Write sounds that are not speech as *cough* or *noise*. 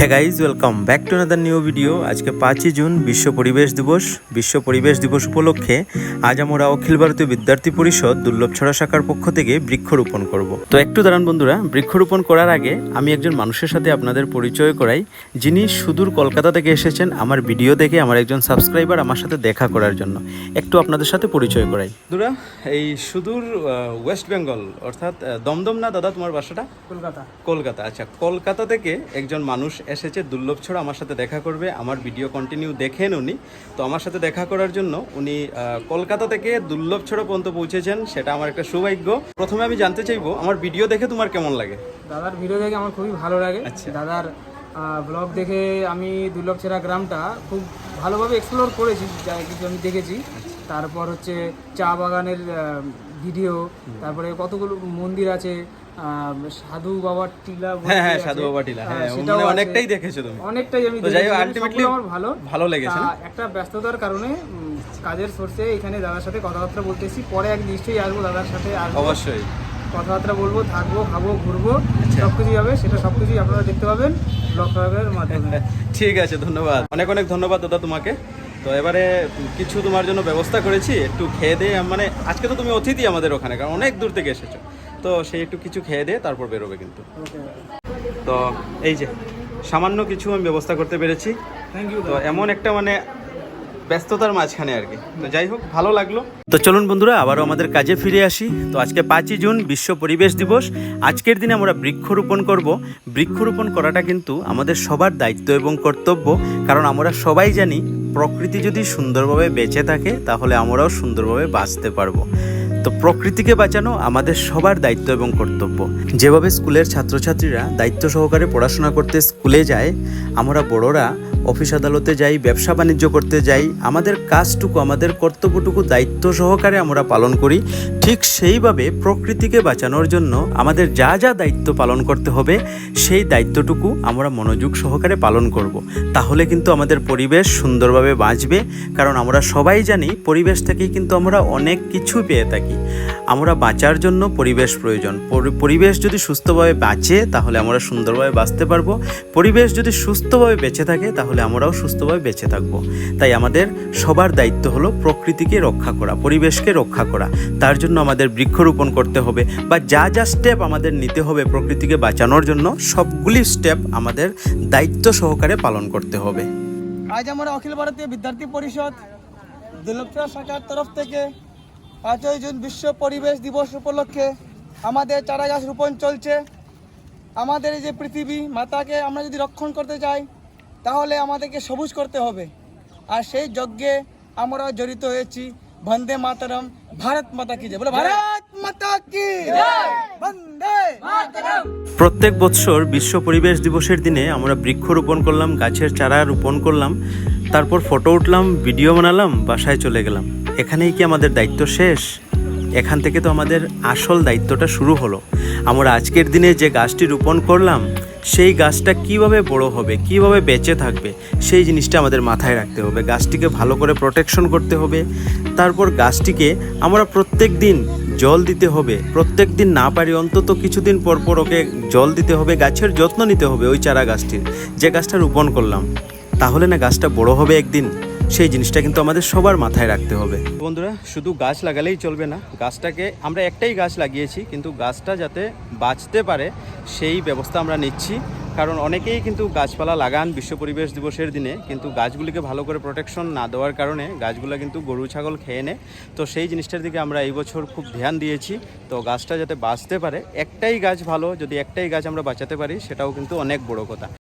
হ্যাঁ guys welcome back to another new video আজকে পাঁচই জুন বিশ্ব পরিবেশ দিবস। বিশ্ব পরিবেশ দিবস উপলক্ষে আজ আমরা অখিল ভারতীয় বিদ্যার্থী পরিষদ দুর্লভছড়া শাখার পক্ষ থেকে বৃক্ষরোপণ করব। তো একটু দাঁড়ান বন্ধুরা বৃক্ষরোপণ করার আগে আমি একজন মানুষের সাথে আপনাদের পরিচয় করাই। যিনি সুদূর কলকাতা থেকে এসেছেন আমার ভিডিও দেখে আমার একজন সাবস্ক্রাইবার আমার সাথে দেখা করার জন্য। একটু আপনাদের সাথে পরিচয় করাই। বন্ধুরা এই সুদূর ওয়েস্ট বেঙ্গল অর্থাৎ দমদম না দাদা তোমার বাসাটা? কলকাতা। কলকাতা আচ্ছা কলকাতা থেকে একজন মানুষ এসেছে দুর্লভ ছড়া আমার সাথে দেখা করবে আমার ভিডিও কন্টিনিউ দেখেন উনি। তো আমার সাথে দেখা করার জন্য উনি কলকাতা থেকে দুর্লভ ছড়া পর্যন্ত পৌঁছেছেন সেটা আমার একটা সৌভাগ্য। প্রথমে আমি জানতে চাইব আমার ভিডিও দেখে তোমার কেমন লাগে? দাদার ভিডিও দেখে আমার খুবই ভালো লাগে। আচ্ছা। দাদার ব্লগ দেখে আমি দুর্লভছেরা গ্রামটা খুব ভালোভাবে এক্সপ্লোর করেছি যা কিছু আমি দেখেছি। আচ্ছা। তারপর হচ্ছে চা বাগানের ভিডিও তারপরে কতগুলো মন্দির আছে সাধু বাবার টিলা হ্যাঁ হ্যাঁ সাধু বাবা টিলা। হ্যাঁ মানে অনেকটাই দেখেছ তুমি। অনেকটাই আমি যাই হোক আলটিমেটলি আমার ভালো। ভালো লেগেছে একটা ব্যস্ততার কারণে কাজের সোর্সে এখানে দাদার সাথে কথাবার্তা বলতেছি পরে এক নিশ্চয়ই আসব দাদার সাথে আসব। অবশ্যই। কথাবার্তা বলব থাকব খাব ঘুরবো আচ্ছা। সব কিছুই হবে সেটা সব কিছুই আপনারা দেখতে পাবেন ব্লগ মাধ্যমে। *laughs* ঠিক আছে ধন্যবাদ। অনেক অনেক ধন্যবাদ দাদা তোমাকে। তো এবারে কিছু তোমার জন্য ব্যবস্থা করেছি একটু খেয়ে দিয়ে মানে আজকে তো তুমি অতিথি আমাদের ওখানে কারণ অনেক দূর থেকে এসেছ। তো সেই একটু কিছু খেয়ে দিয়ে তারপর বেরোবে কিন্তু। তো এই যে সামান্য কিছু আমি ব্যবস্থা করতে পেরেছি। থ্যাংক ইউ তো এমন একটা মানে ব্যস্ততার মাঝখানে আর কি। তো যাই হোক ভালো লাগল। তো চলুন বন্ধুরা আবারও আমাদের কাজে ফিরে আসি। তো আজকে পাঁচই জুন বিশ্ব পরিবেশ দিবস। আজকের দিনে আমরা বৃক্ষরোপণ করব। বৃক্ষরোপণ করাটা কিন্তু আমাদের সবার দায়িত্ব এবং কর্তব্য। কারণ আমরা সবাই জানি প্রকৃতি যদি সুন্দরভাবে বেঁচে থাকে তাহলে আমরাও সুন্দরভাবে বাঁচতে পারব। তো প্রকৃতিকে বাঁচানো আমাদের সবার দায়িত্ব এবং কর্তব্য। যেভাবে স্কুলের ছাত্রছাত্রীরা দায়িত্ব সহকারে পড়াশোনা করতে স্কুলে যায়, আমরা বড়রা অফিস আদালতে যাই, ব্যবসা বাণিজ্য করতে যাই, আমাদের কাজটুকু, আমাদের কর্তব্যটুকু, দায়িত্ব সহকারে আমরা পালন করি ঠিক সেইভাবে প্রকৃতিকে বাঁচানোর জন্য আমাদের যা যা দায়িত্ব পালন করতে হবে, সেই দায়িত্বটুকু আমরা মনোযোগ সহকারে পালন করব। তাহলে কিন্তু আমাদের পরিবেশ সুন্দরভাবে বাঁচবে, কারণ আমরা সবাই জানি পরিবেশ থেকেই কিন্তু আমরা অনেক কিছু পেয়ে থাকি আমরা বাঁচার জন্য পরিবেশ প্রয়োজন। পরিবেশ যদি সুস্থভাবে বাঁচে, তাহলে আমরা সুন্দরভাবে বাঁচতে পারব। পরিবেশ যদি সুস্থভাবে বেঁচে থাকে, তাহলে আমরাও সুস্থভাবে বেঁচে থাকব। তাই আমাদের সবার দায়িত্ব হলো প্রকৃতিকে রক্ষা করা, পরিবেশকে রক্ষা করা। তার জন্য আমাদের বৃক্ষরোপণ করতে হবে বা যা যা স্টেপ আমাদের নিতে হবে প্রকৃতিকে বাঁচানোর জন্য, সবগুলি স্টেপ আমাদের দায়িত্ব সহকারে পালন করতে হবে। আজ আমরা অখিল ভারতীয় বিদ্যার্থী পরিষদ দুর্লভচর শাখার তরফ থেকে পাঁচই জুন বিশ্ব পরিবেশ দিবস উপলক্ষে আমাদের চারা গাছ রোপণ চলছে। আমাদের এই যে পৃথিবী মাতাকে আমরা যদি রক্ষণ করতে চাই তাহলে আমাদেরকে সবুজ করতে হবে। আর সেই যজ্ঞে আমরা জড়িত হয়েছি। বন্দে মাতারম ভারত মাতা কি বলে ভারত মাতা কি প্রত্যেক বৎসর বিশ্ব পরিবেশ দিবসের দিনে আমরা বৃক্ষ রোপণ করলাম গাছের চারা রোপণ করলাম তারপর ফটো উঠলাম ভিডিও বানালাম বাসায় চলে গেলাম। এখানেই কি আমাদের দায়িত্ব শেষ? এখান থেকে তো আমাদের আসল দায়িত্বটা শুরু হলো। আমরা আজকের দিনে যে গাছটি রোপণ করলাম, সেই গাছটা কীভাবে বড় হবে, কীভাবে বেঁচে থাকবে, সেই জিনিসটা আমাদের মাথায় রাখতে হবে। গাছটিকে ভালো করে প্রোটেকশন করতে হবে। তারপর গাছটিকে আমরা প্রত্যেক দিন জল দিতে হবে। প্রত্যেক দিন না পারি অন্তত কিছুদিন পর পর ওকে জল দিতে হবে, গাছের যত্ন নিতে হবে ওই চারা গাছটির, যে গাছটা রোপণ করলাম। তাহলে না গাছটা বড় হবে একদিন? সেই জিনিসটা কিন্তু আমাদের সবার মাথায় রাখতে হবে। বন্ধুরা, শুধু গাছ লাগালেই চলবে না, গাছটাকে আমরা একটাই গাছ লাগিয়েছি, কিন্তু গাছটা যাতে বাঁচতে পারে সেই ব্যবস্থা আমরা নিচ্ছি। কারণ অনেকেই কিন্তু গাছপালা লাগান বিশ্ব পরিবেশ দিবসের দিনে, কিন্তু গাছগুলিকে ভালো করে প্রোটেকশন না দেওয়ার কারণে গাছগুলো কিন্তু গরু, ছাগল খেয়ে নেয়। তো সেই জিনিসটার দিকে আমরা এই বছর খুব ধ্যান দিয়েছি। তো গাছটা যাতে বাঁচতে পারে, একটাই গাছ ভালো, যদি একটাই গাছ আমরা বাঁচাতে পারি, সেটাও কিন্তু অনেক বড় কথা।